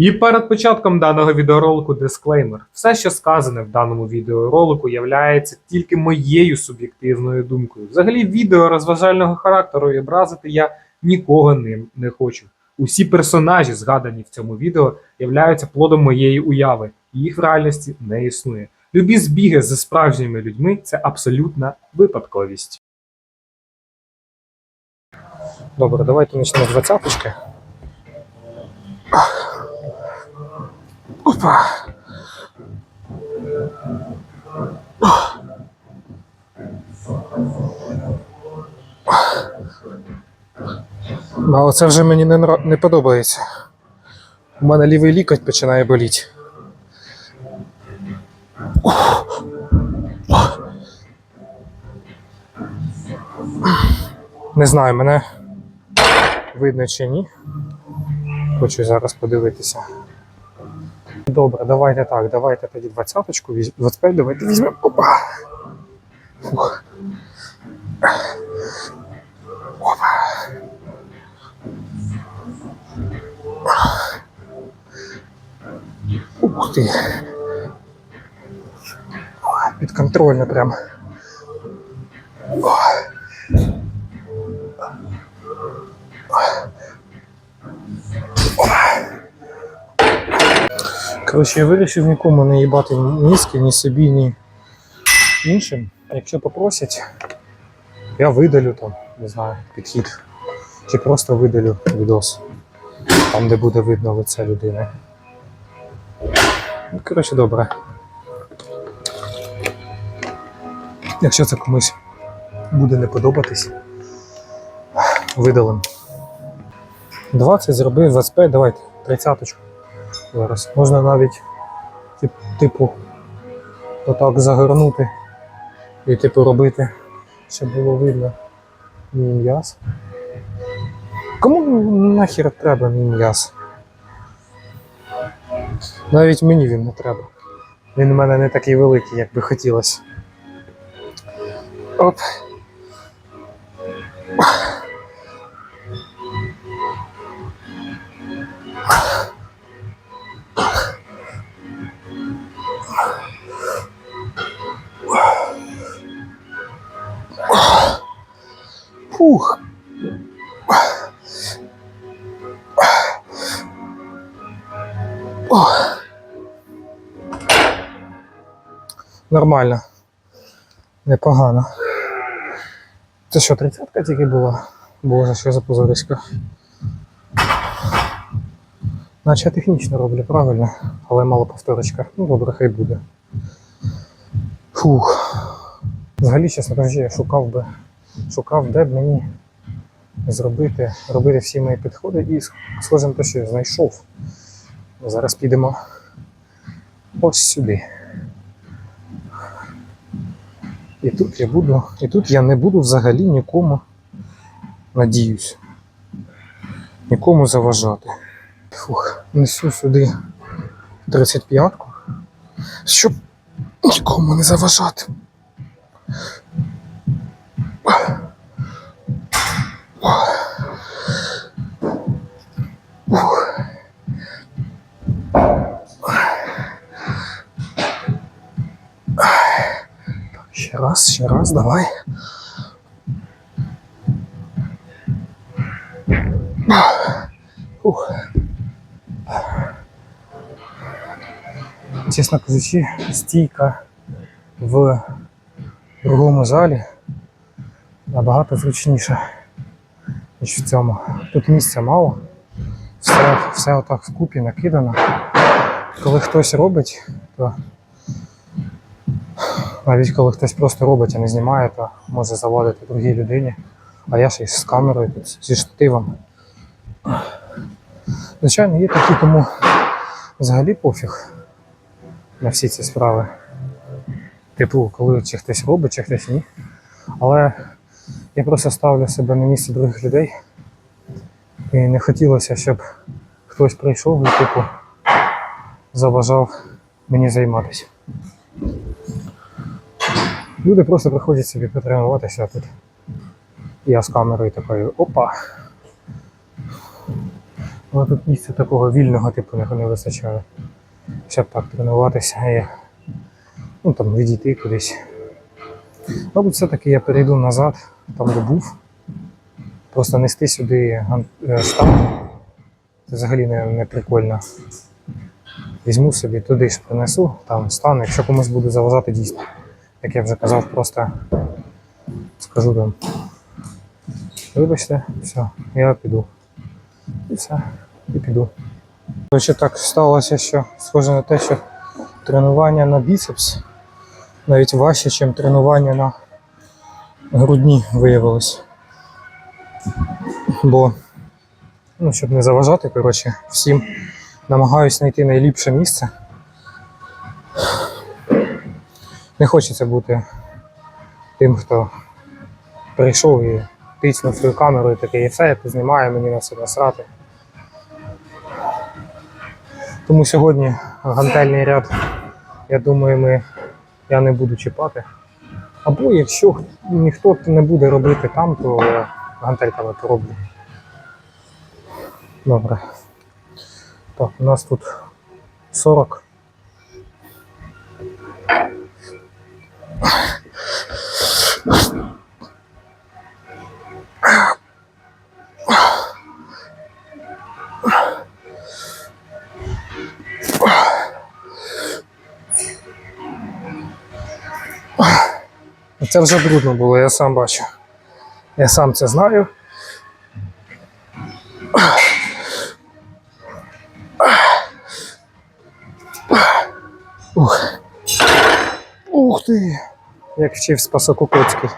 І перед початком даного відеоролику дисклеймер. Все, що сказане в даному відеоролику, являється тільки моєю суб'єктивною думкою. Взагалі, відео розважального характеру і образити я нікого ним не хочу. Усі персонажі, згадані в цьому відео, являються плодом моєї уяви, і їх в реальності не існує. Любі збіги зі справжніми людьми це абсолютна випадковість. Добре, давайте почнемо з двадцяточки. Опа. А оце вже мені не, не подобається. У мене лівий лікоть починає боліти. Не знаю, мене видно чи ні. Хочу зараз подивитися. Добре, давайте так, давайте тоді двадцяточку, візь- 25 давайте візьмемо. Опа. Фух. Опа. Ух ти. Підконтрольно прям. Коротше, я вирішив нікому не їбати мізки, ні собі, ні іншим. Якщо попросять, я видалю там, не знаю, підхід. Чи просто видалю відос, там, де буде видно лице людини. Ну, коротше, добре. Якщо це комусь буде не подобатись, видалим. 20 зробив, 25, давайте, 30 зараз. Можна навіть тип, типу отак загорнути і типу робити, щоб було видно мій м'яз. Кому нахер треба мій м'яз? Навіть мені він не треба. Він у мене не такий великий, як би хотілося. Оп. Фух. Ох. Нормально. Непогано. Це що, тридцятка тільки була? Боже, що за позорисько. Наче я технічно роблю, правильно, але мало повторочка. Ну добре, хай буде. Фух. Взагалі, чесно кажучи, я шукав би, шукав, де б мені зробити, робити всі мої підходи і схоже на те, що я знайшов. Зараз підемо ось сюди. І тут я буду, і тут я не буду взагалі нікому, надіюсь, нікому заважати. Фух, несу сюди 35-ку, щоб нікому не заважати. Ще раз, ще раз, давай. Ух. Чесно кажучи, стійка в другому залі набагато зручніша, Ніж в цьому. Тут місця мало, все, все отак вкупі накидано. Коли хтось робить, то навіть коли хтось просто робить, а не знімає, то може заводити другій людині. А я ще й з камерою тут, зі штативом. Звичайно, є такі, кому взагалі пофіг на всі ці справи. Типу, коли чи хтось робить, чи хтось ні. Але я просто ставлю себе на місце других людей. І не хотілося, щоб хтось прийшов і типу заважав мені займатися. Люди просто приходять собі потренуватися тут. Я з камерою такою опа. Але тут місця такого вільного типу не, вистачає. Щоб так тренуватися і ну, там, відійти кудись. Мабуть, все-таки я перейду назад, там де був. Просто нести сюди ган- е. Це взагалі не, не прикольно. Візьму собі туди принесу, там стану, якщо комусь буду заважати дійсно. Як я вже казав, просто скажу там. Вибачте, все, я піду. І все, і піду. Коротше, так сталося, що схоже на те, що тренування на біцепс навіть важче, ніж тренування на грудні виявилось. Бо, ну, щоб не заважати, коротше, всім намагаюсь знайти найліпше місце. Не хочеться бути тим, хто прийшов і тицнув свою камеру і таке, і все, я познімаю, мені на все насрати. Тому сьогодні гантельний ряд, я думаю, ми, я не буду чіпати. Або якщо ніхто не буде робити там, то гантельками пороблю. Добре. Так, у нас тут 40. Це вже брудно було, я сам бачу. Я сам це знаю. Ух. Ух ти! Як вчив Спасокукоцький.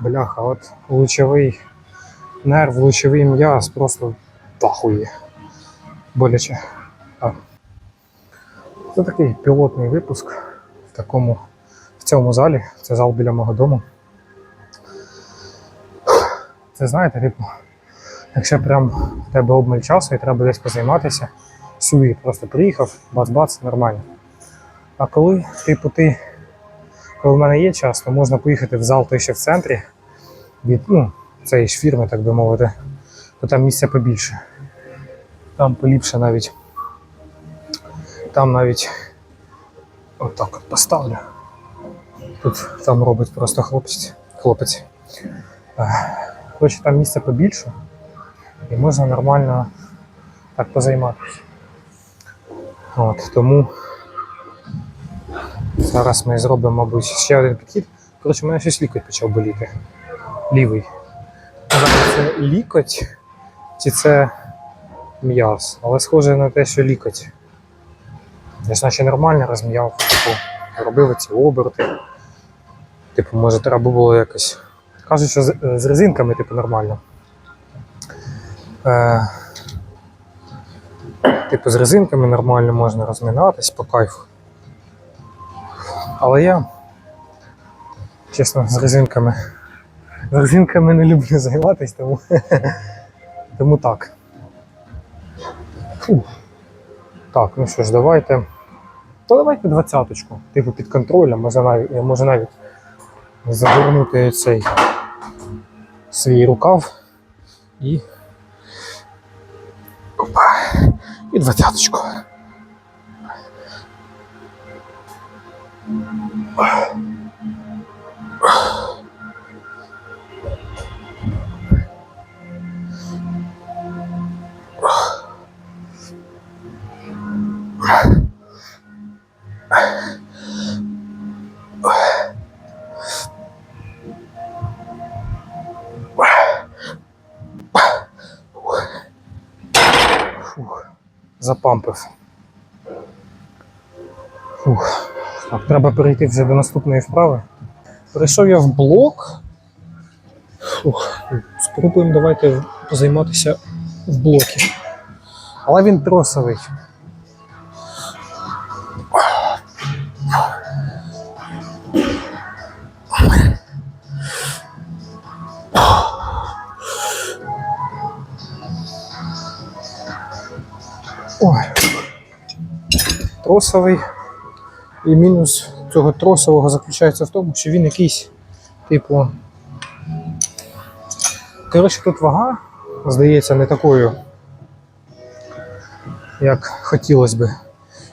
Бляха, от лучовий нерв, лучовий м'яз просто пахує. Боляче. Так. Це такий пілотний випуск в такому в цьому залі. Це зал біля мого дому. Це знаєте, типу, якщо прям в тебе обмаль часу і треба десь позайматися, сюди просто приїхав, бац-бац, нормально. А коли, типу, ти, коли в мене є час, то можна поїхати в зал той ще в центрі від ну, цієї ж фірми, так би мовити, то там місця побільше. Там поліпше навіть. Там навіть отак от поставлю. Тут там робить просто хлопець. хлопець. Е, Коротше, там місця побільше і можна нормально так позайматися. От, тому зараз ми зробимо, мабуть, ще один підхід. Коротше, у мене щось лікоть почав боліти. Лівий. Знаю, це лікоть чи це м'яз, але схоже на те, що лікоть. Я ж наче нормально розм'яв, типу, робив ці оберти. Типу, може, треба було якось. Кажуть, що з, з резинками, типу, нормально. Е, типу, з резинками нормально можна розминатись по кайфу. Але я, чесно, з резинками. З резинками не люблю займатися, тому, тому так. Фу. Так, ну що ж, давайте. То давайте двадцяточку. Типу під контролем, може навіть, я можу навіть загорнути цей свій рукав і. Опа. І двадцяточку. Фух, запампив. Фух. Так, треба перейти вже до наступної вправи. Перейшов я в блок. Фух. Спробуємо давайте позайматися в блокі. Але він тросовий. Тросовий. І мінус цього тросового заключається в тому, що він якийсь, типу. Коротше, тут вага, здається, не такою як хотілося би.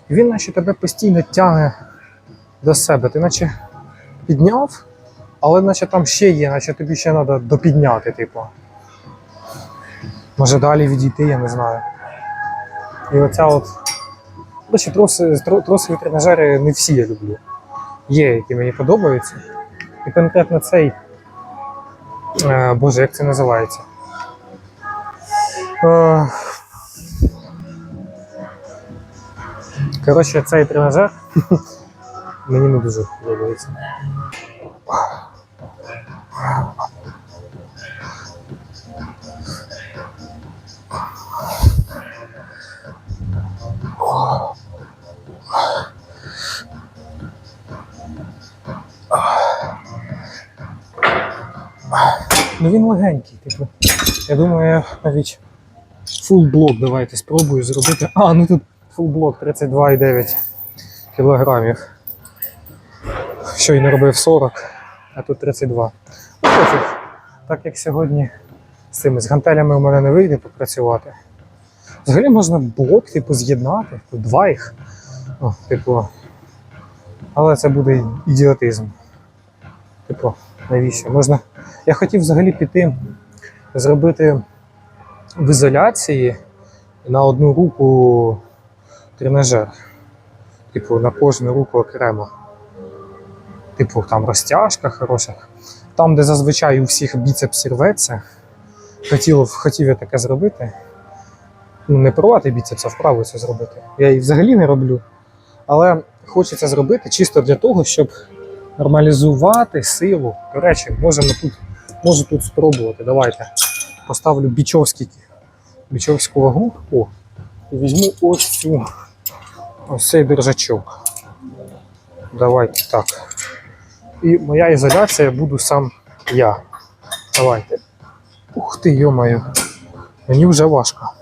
Він наче тебе постійно тягне до себе. Ти наче підняв, але наче там ще є, наче тобі ще треба допідняти, типу. Може далі відійти, я не знаю. І оця от. До речі, троси, тро- тросові тренажери не всі я люблю. Є, які мені подобаються. І конкретно цей. Е, Боже, як це називається? Е, Коротше, цей тренажер мені не дуже подобається. Ну він легенький, типу. Я думаю, я навіть фул блок давайте спробую зробити. А, ну тут фул блок 32,9 кілограмів. Щойно робив 40, а тут 32. Ну. Так як сьогодні з цими з гантелями у мене не вийде попрацювати. Взагалі можна блок, типу, з'єднати, тут два їх. О, типу. Але це буде ідіотизм. Типу, навіщо? Можна. Я хотів взагалі піти зробити в ізоляції на одну руку тренажер. Типу, на кожну руку окремо. Типу, там розтяжка хороша. Там, де зазвичай у всіх біцепс рветься, хотів, хотів я таке зробити. Ну, не порвати біцепс, а вправо це зробити. Я її взагалі не роблю. Але хочеться зробити чисто для того, щоб нормалізувати силу. До речі, можемо тут, можу тут спробувати. Давайте. Поставлю бічовський, бічовську вагу. О, і візьму ось цю ось цей держачок. Давайте так. І моя ізоляція буду сам я. Давайте. Ух ти, йомаю. Мені вже важко.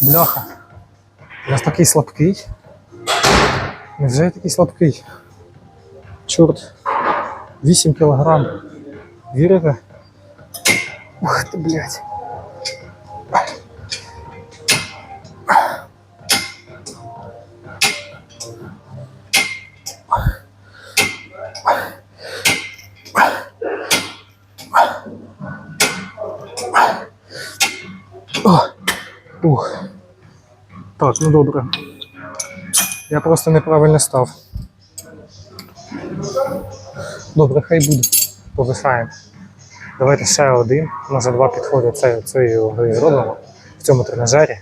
Бляха. Я такий слабкий. Невже я такий слабкий? Чорт. 8 кілограм. Вірите? Ух ти, блядь. Так, ну добре. Я просто неправильно став. Добре, хай буде. Повисаємо. Давайте ще один, може два підходи це, цієї гри зробимо в цьому тренажері.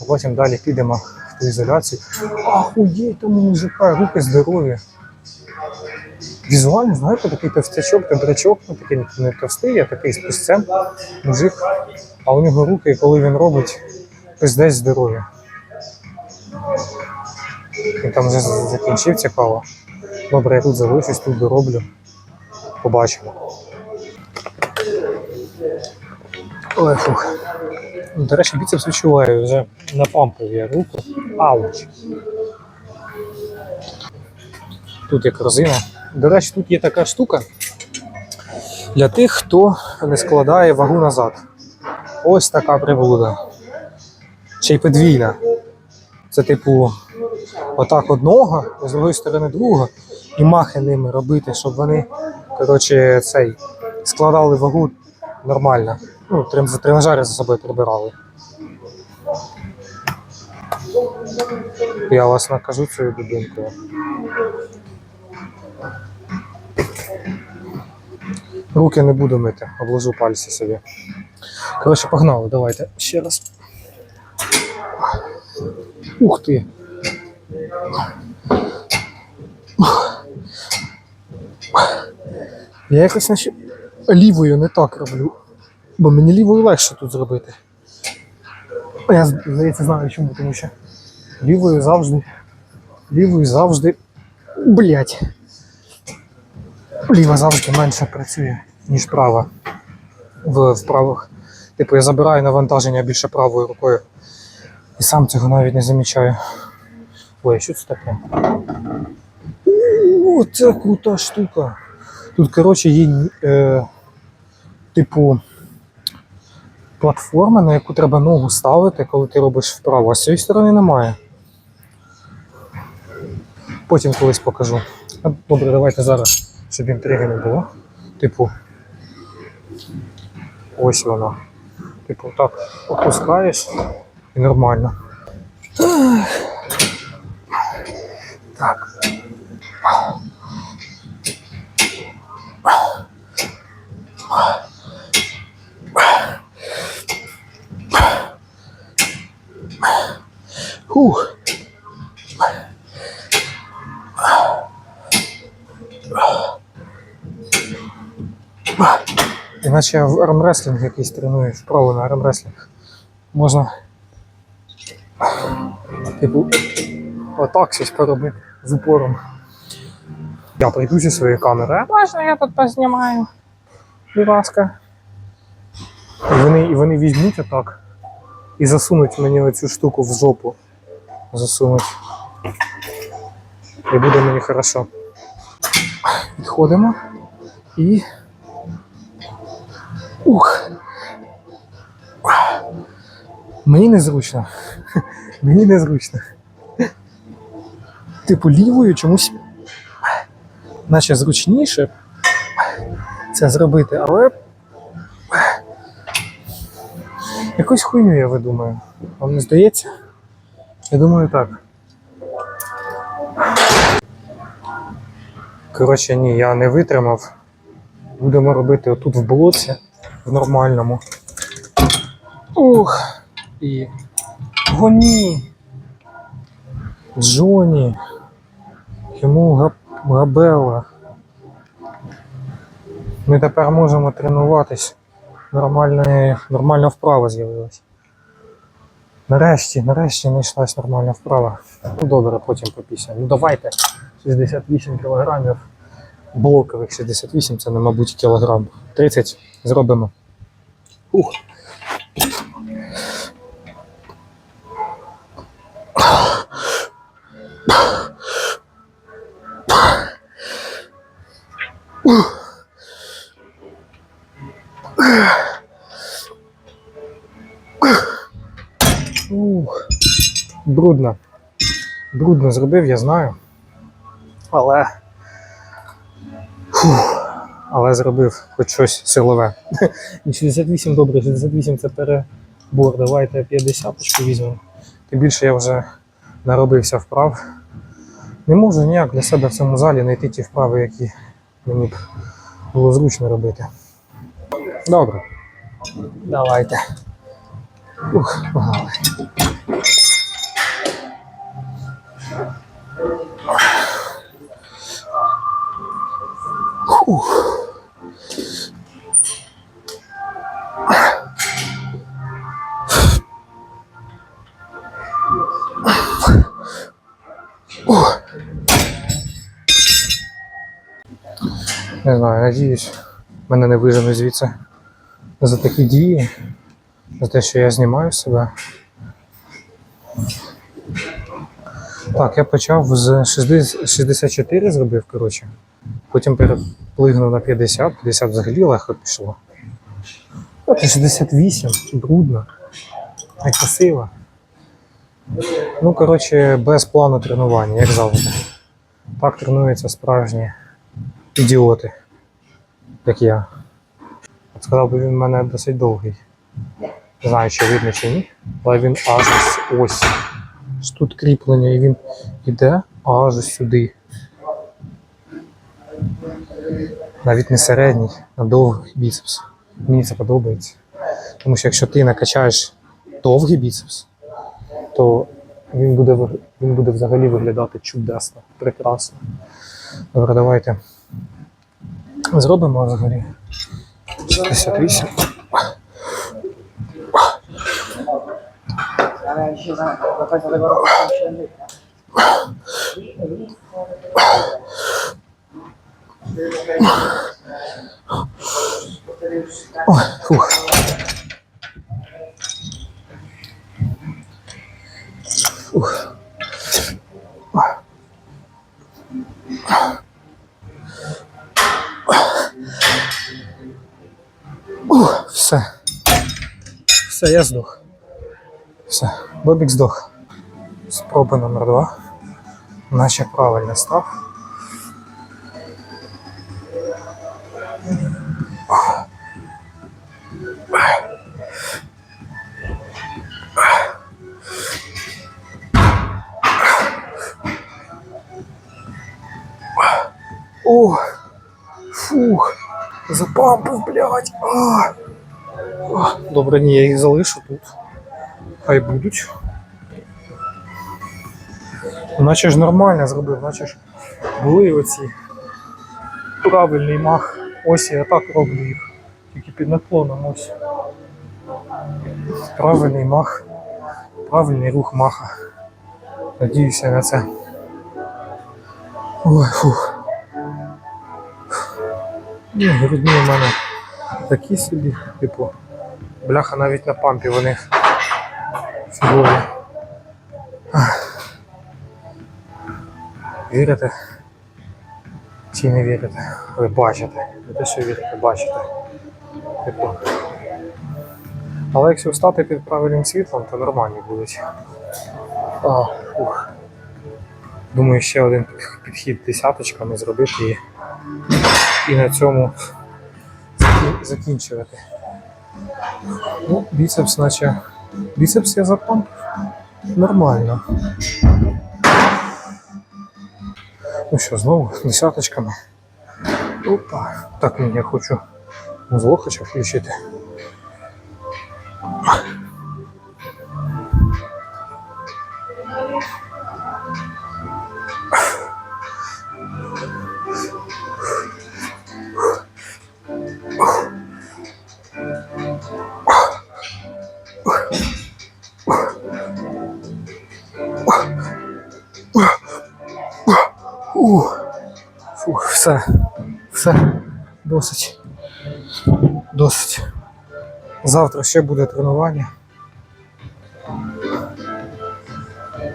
А потім далі підемо в ту ізоляцію. Ахуєть, тому мужика, руки здорові. Візуально, знаєте, такий товстячок, добрячок, ну такий не товстий, а такий з пустцем мужик. А у нього руки, коли він робить, пиздець здоров'я. Він там вже закінчив цікаво. Добре, я тут залишусь, тут дороблю. Побачимо. Ой, фух. Ну, До речі, біцепс відчуваю, вже напампив я руку. Ауч. Тут є корзина. До речі, тут є така штука для тих, хто не складає вагу назад. Ось така приблуда. Ще й подвійна. Це типу отак одного, з другої сторони другого, і махи ними робити, щоб вони коротше, цей, складали вагу нормально. Ну, тренажери за собою прибирали. Я вас накажу цією дубинкою. Руки не буду мити, обложу пальці собі. Коротше, погнали, давайте ще раз. Ух ти! Я якось наче лівою не так роблю. Бо мені лівою легше тут зробити. Я здається знаю чому, тому що лівою завжди. Лівою завжди. Блять. Ліва завжди менше працює, ніж права. В, в. Типу я забираю навантаження більше правою рукою. І сам цього навіть не замічаю. Ой, що це таке? О, це крута штука. Тут, коротше, є е, типу платформа, на яку треба ногу ставити, коли ти робиш вправо, а з цієї сторони немає. Потім колись покажу. Добре, давайте зараз, щоб інтриги не було. Типу. Ось вона. Типу, так опускаєш і нормально. Так. Фух. Іначе в армреслінг якийсь треную, вправо на армреслінг. Можна. Типу, отак щось поробити з упором. Я прийду зі своєю камерою. Можна я тут познімаю? Будь ласка. І вони, і вони візьмуть отак і засунуть мені оцю штуку в жопу. Засунуть. І буде мені хорошо. Підходимо і. Ух. Мені незручно. Мені незручно. Типу лівою чомусь наче зручніше це зробити, але якусь хуйню я видумаю. Вам не здається? Я думаю так. Коротше, ні, я не витримав. Будемо робити отут в блоці, в нормальному. Ух. І. Гоні. Джоні. Йому Габ... Габела. Ми тепер можемо тренуватись. Нормальна, нормальна вправа з'явилась. Нарешті, нарешті знайшлась нормальна вправа. Ну добре, потім попісня. Ну давайте. 68 кілограмів. Блокових 68, це, не, мабуть, кілограм. 30 зробимо. Ух. Брудно. Брудно зробив, я знаю. Але. Фух. Але зробив хоч щось силове. І 68 добре, 68 це перебор. Давайте 50 візьмемо. Тим більше я вже наробився вправ. Не можу ніяк для себе в цьому залі знайти ті вправи, які мені б було зручно робити. Добре. Давайте. Ух, погнали. Не знаю, надіюсь, мене не виженуть звідси за такі дії, за те, що я знімаю себе. Так, я почав з 60 64 зробив, коротше. Потім переплигнув на 50, 50 взагалі легко пішло. 68, брудно. Не красиво. Ну, коротше, без плану тренування, як завжди. Так тренуються справжні ідіоти, як я. Сказав би він в мене досить довгий. Не знаю, чи видно чи ні, але він аж ось ось. Тут кріплення, і він іде аж сюди. Навіть не середній, а довгий біцепс. Мені це подобається. Тому що якщо ти накачаєш довгий біцепс, то він буде, він буде взагалі виглядати чудесно, прекрасно. Добре, давайте зробимо взагалі. 68. Ой, фух. Фух. Ух, все. Все, я здох. Все, Бобік здох. Спроба номер два. Наче правильно став. О, фух, запампив, блядь. А. Добре, ні, я їх залишу тут. Хай будуть. Наче ж нормально зробив, наче ж були оці правильний мах. Ось я так роблю їх. Тільки під наклоном ось. Правильний мах. Правильний рух маха. Надіюся на це. Ой, фух. Ні, грудні у мене такі собі, типу, бляха навіть на пампі вони фігові. Вірите? Чи не вірите? Ви бачите. Не те, що вірите, бачите. Типу. Але якщо встати під правильним світлом, то нормальні будуть. А, фух. Думаю, ще один підхід десяточками зробити і, і на цьому закінчувати. Ну, біцепс, наче. Біцепс я запампив. Нормально. Ну що, знову десяточками. Опа. Так, мені я хочу музло хочу включити. Все, все, досить. Досить. Завтра ще буде тренування.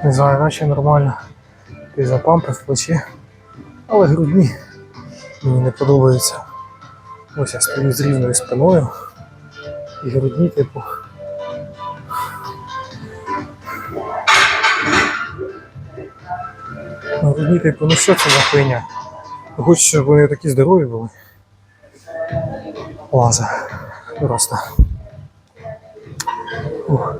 Не знаю, наче нормально. Ти запампив плечі. Але грудні мені не подобається. Ось я стою з рівною спиною. І грудні, типу. Ну, грудні, типу, ну що це за хуйня? Хочу, щоб вони такі здорові були. Лаза. Просто. Ух.